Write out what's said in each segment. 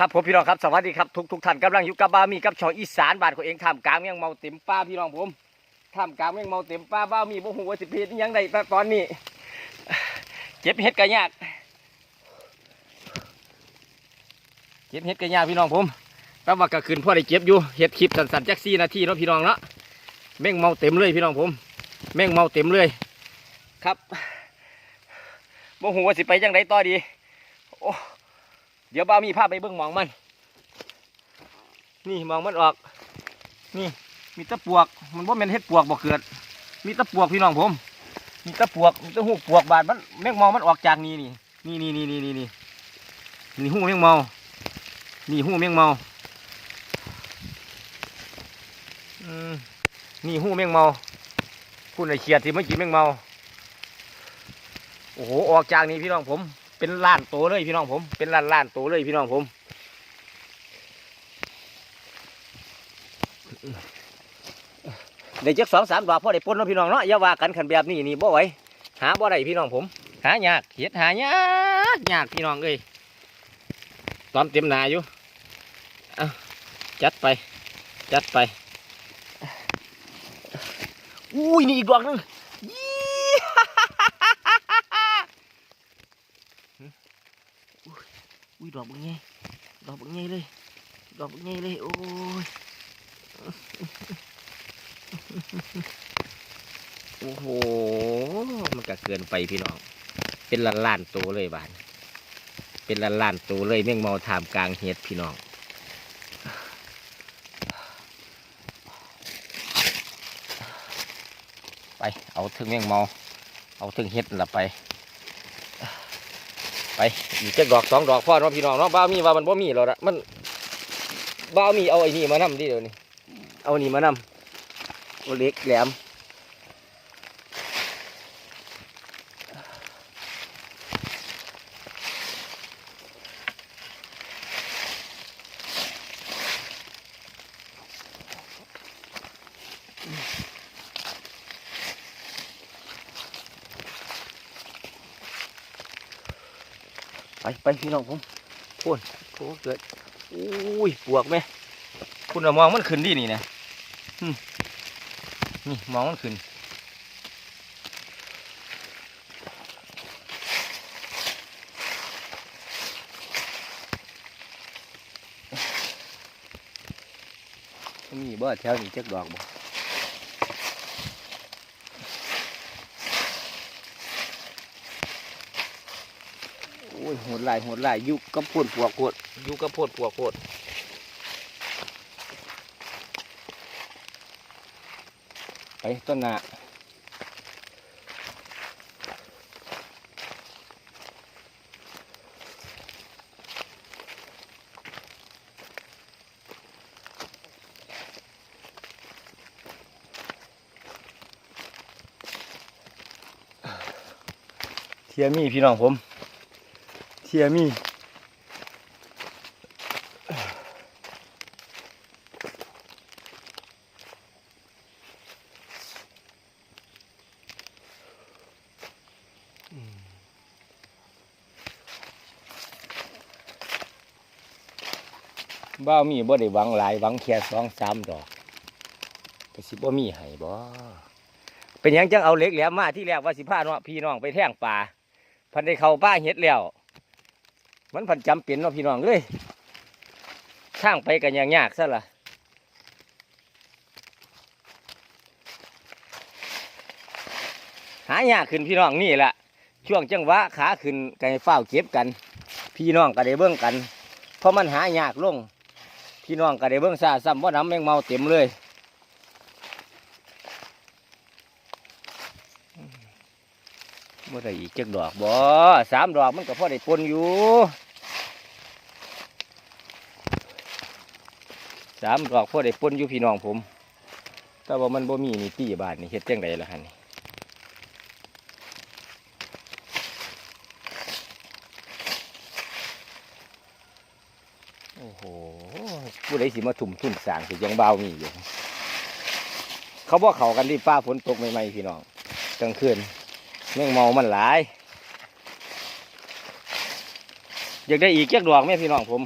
ครับผมพี่น้องครับสวัสดีครับทุกทุกท่านกำลังอยู่กับบามีกับชออีสานบานของเองท่ามกลางเมืองเมาเต็มป้าพี่น้องผมท่ามกลางเมืองเมาเต็มป้าบ้ามีบ่ฮู้ว่าสิเพชรยังไดตอนนี้เก็บเห็ดก็ยากเก็บเห็ดก็ยากพี่น้องผมแต่ว่าก็คืนพ่อได้เก็บอยู่เห็ดคลิปสั้นๆจักสี่นาทีเนาะพี่น้องเนาะแม่งเมาเต็มเลยพี่น้องผมแม่งเมาเต็มเลยครับบ่ฮู้ว่าสิไปยังไดต่อดีโอ้ เดี๋ยวบ้าวมีภาพไปเบิ่งมองมัน นี่มองมันออก นี่มีตะปวก มันว่าเป็นเห็ดปวกบ่เกิด มีตะปวกพี่น้องผม มีตะปวกมีตะหูปวกบาดมันแมงมองมันออกจากนี่นี่นี่นี่นี่นี่นี่นี่นี่หูแมงเมอนี่หูแมงเมออืมนี่หูแมงเมอคุณไอเขียดที่เมื่อกี้แมงเมอโอ้โห ออกจากนี่พี่น้องผม เป็นล้านโตเลยพี่น้องผม เป็นล้านล้านโตเลยพี่น้องผมเดี๋ยวจักสองสามดอกพ่อได้ปนเนาะพี่น้องเนาะอย่าว่ากันขันแบบนี้นี่บ่ไหวหาบ่ได้พี่น้องผม หายากเห็ดหายากยากพี่น้องเอ้ยตอนเต็มนาอยู่เอาจัดไปจัดไปอุ้ยนี่อีกดอกหนึงยี่ อุ้ยดอกบักไงดอกบักไงเลย ดอกบักไงเลย โอ้ย โอ้โห มันก็เกินไปพี่น้อง เป็นล้านล้านตัวเลยบ้าน เป็นล้านล้านตัวเลยแม่งเมาถามกลางเฮ็ดพี่น้องไป เอาถึงแม่งเมา เอาถึงเฮ็ดละไป ไปอีกแค่ดอกสองดอกพ่อเนาะพี่น้องเนาะบ้ามีว่ามันบ่มีแล้วละมันบ้ามีเอาไอ้นี่มานำดิเดี๋ยวนี้เอานี่มานำเอเล็กแหลม ไปไปพี่น้องผมพูนโอ้เกิดอุ้ยปวกไหมคุณมองมันขึ้นดินี่นะนี่มองมันขึ้นมีบ่แถวนี้จักดอกบ่ โอ้ยโหดหลายโหดหลายอยุกกับพ่นปวกโคตรอยุกกับพ่นปวกโคตรไปต้นหนาเทียมีพี่น้องผมเทียมีบ้ามีบ่ได้หวังหลายหวังแค่สองสามดอกก็สิบ่มีให้บ่เป็นยังจังเอาเล็กแหลมมาที่แรกว่าสิพาเนาะพี่น้องไปแท่งป่าพันได้เข้าป้าเฮ็ดแล้ว มันพันจำเป็นเนาะพี่น้องเลยข้างไปกันอย่างยากซะละหายากขึ้นพี่น้องนี่แหละช่วงจังหวะขาขึ้นกันเฝ้าเก็บกัน พี่น้องก็ได้เบิ่งกัน เพราะมันหายากลง พี่น้องก็ได้เบิ่งซาซ้ำว่าน้ำแมงเมาเต็มเลยบ่ได้อีกจักดอกบ่สามดอกมันก็พอได้ปนอยู่ สามดอกพ่อได้ป้นอยู่พี่น้องผม แต่ว่ามันบ่มีนี่ตีบาทนี่เฮ็ดจังไดล่ะฮันนี่โอ้โหผู้ใดสิมาถุ่มทุนสางสิยังเบามีอยู่ เขาบอกเขากันที่ป้าฝนตกใหม่ๆพี่น้องกลางคืนแมงเมามันหลาย อยากได้อีกเจ้าดอกแม่พี่น้องผม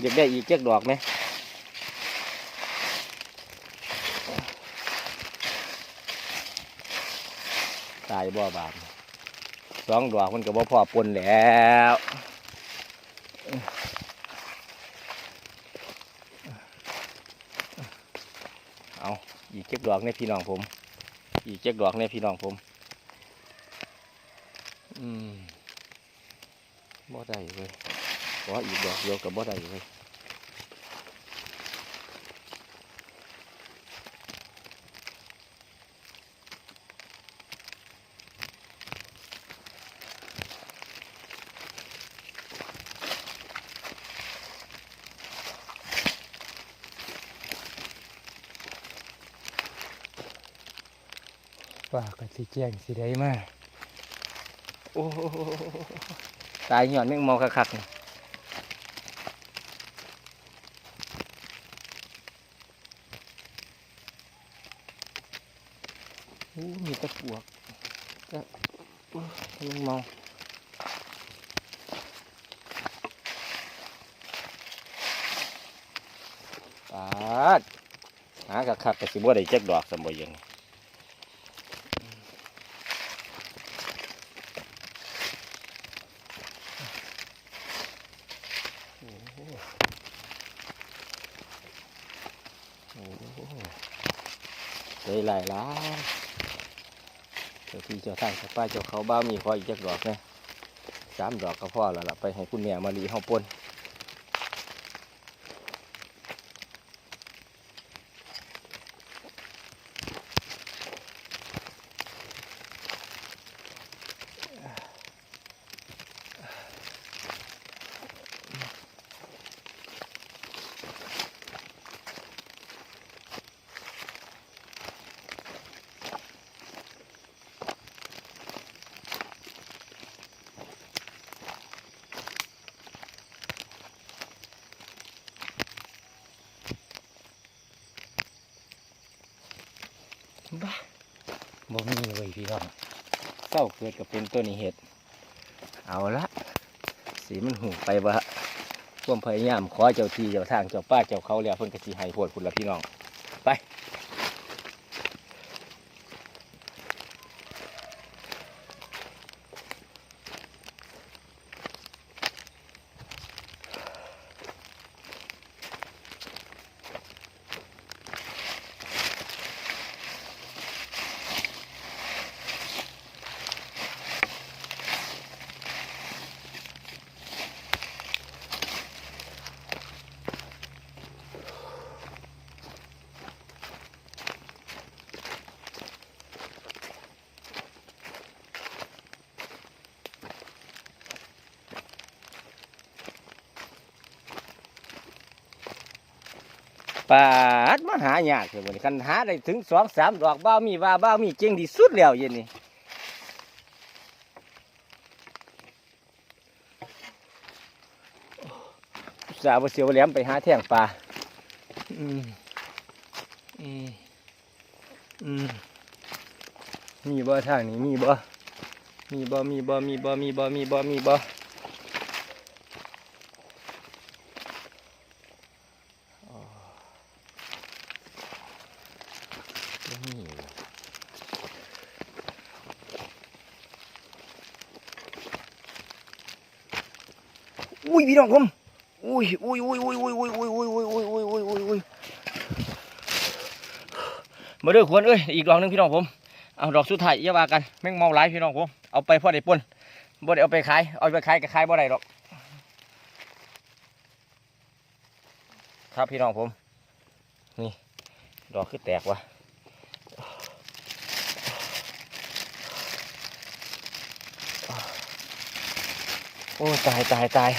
อยากได้อีกเจ๊กดอกไหมตายบ่บาดสองดอกมันก็บ่พอปนแล้วเอาอีกเจ็กดอกในพี่น้องผม อีกเจ็กดอกในพี่น้องผม อืมบ่ได้เลย ขออีกดอกเดียวกับบ่ได้เลยว่ากันสิแจ้งสิได้มาโอ้โหตายหย่อนแมงเมอคักๆ อ้มีตะปวกตะโอ้แมงมอปาดหาคักๆก็สิบ่ได้จักดอกสมบูรณ์ยังโอ้โหเลยหลายล้าน เจ้าที่เจ้าทางเจ้าป้าเจ้าเขาบ้ามีคออีกจักดอกนะสามดอกก็พอแล้วล่ะไปให้คุณแม่มาลีเฮาปน บ้าบ่มีเลยพี่น้องเศร้าเกิดกับเป็นตัวนี้เห็ด เอาละสีมันหูไปวะความพยายามขอเจ้าที่เจ้าทางเจ้าป้าเจ้าเขาแล้วเพิ่นกสิให้โพดคุณละพี่น้อง ไปาดมาหายากเลยวันนี้คันหาได้ถึงสองสามดอกบ้ามีว่าบ้ามีเก่งที่สุดแล้วเย็นนี้สาวเสียวแหลมไปหาแท่งปลาอืมอืมอืมมีบ่ทางนี้มีบ่มีบ่มีบ่มีบ่มีบ่มีบ่มีบ่ อุ้ยพี่น้องผมอุ้ยอุ้ยอุ้ยอุ้ยอุ้ยอุ้ยอุ้ยอุ้ยอุ้ยอุ้ยอุ้ยอุ้ยอุ้ยอุ้ยมาเด้อควรเอ้ยอีกดอกหนึงพี่น้องผมเอาดอกสุดท้ายอย่าว่ากันแม่งเมาหลายพี่น้องผมเอาไปพ่อได้ปนบ่ได้เอาไปขายเอาไปขายก็ขายบ่ได้หรอกครับพี่น้องผม นี่ดอกคือแตกว่ะโอ้ตายตายตาย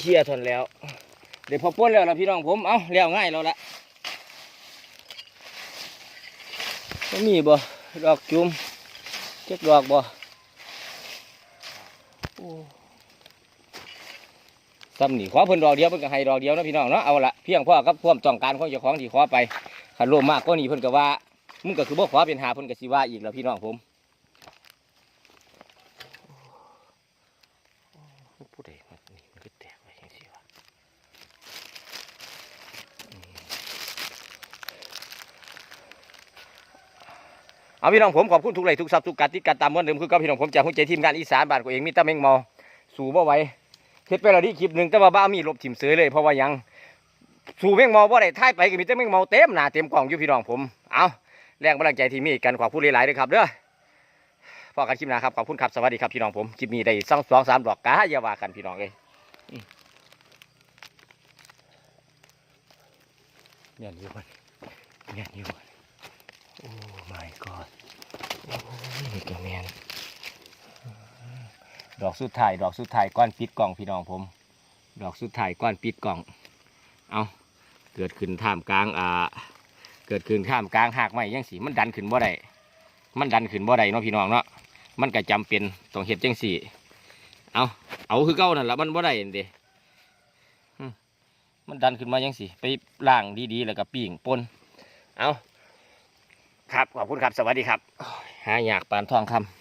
เชี่ยทนแล้ว เดี๋ยวพอป้นแล้วนะพี่น้องผม เอาแล้วง่ายแล้วละไม่มีบ่ ดอกจุ่มเจ็กดอกบ่ซ้ำนี่ขอเพิ่นดอกเดียวเพิ่นก็ให้ดอกเดียวนะพี่น้องเนาะ เอาละเพียงพ่อกับควมต้องการของเจ้าของที่ขอไปขันรวมมากก็นี่เพิ่นก็ว่ามึงก็คือบ่ขอเป็นหาเพิ่นก็สิว่าอีกแล้วพี่น้องผม ผู้ใดมันนี่มันก็แตกไปอย่างสิ เอาพี่น้องผมขอบคุณทุกไลค์ทุกซับทุกการติดการตามเหมือนเดิมคือกับพี่น้องผมจากหัวใจทีมงานอีสานบ้านกูเองมีตะเมงมาสู่บ่ไหวเฮ็ดไปแล้วดีคลิปหนึ่งแต่ว่าบ้ามีลบถิ่มเสือเลยเพราะว่ายังสู่เมงเมาบ่ได้ท้ายไปก็มีแต่เมงมาเต็มหน้าเต็มกล่องอยู่พี่น้องผมเอาแรงบันดาลใจที่มีกันขอบคุณหลายๆด้วยครับเด้อพอกันคลิปหน้าครับขอบคุณครับสวัสดีครับพี่น้องผมคลิปนี้ได้สองสองสามดอกกาอย่าว่ากันพี่น้องเอ้ยเนี่ยอยู่มันเนี่ยอยู่มัน โอ้ my god โอ้ยนี่ก็แมนดอกสุดท้ายดอกสุดท้ายก้อนปิดกล่องพี่น้องผม ดอกสุดท้ายก้อนปิดกล่อง เอาเกิดขึ้นท่ามกลางอ่าเกิดขึ้นท่ามกลางหากไม้ยังสีมันดันขึ้นบ่ได้มันดันขึ้นบ่ได้เนาะพี่น้องเนาะมันก็จำเป็นต้องเฮ็ดจังสี่ เอาเอาคือเก่านั่นละมันบ่ได้เด้มันดันขึ้นมาจังสี่ ไปล่างดีๆแล้วก็ปิ้งปนเอา ครับขอบคุณครับสวัสดีครับหาอยากปานทองคำ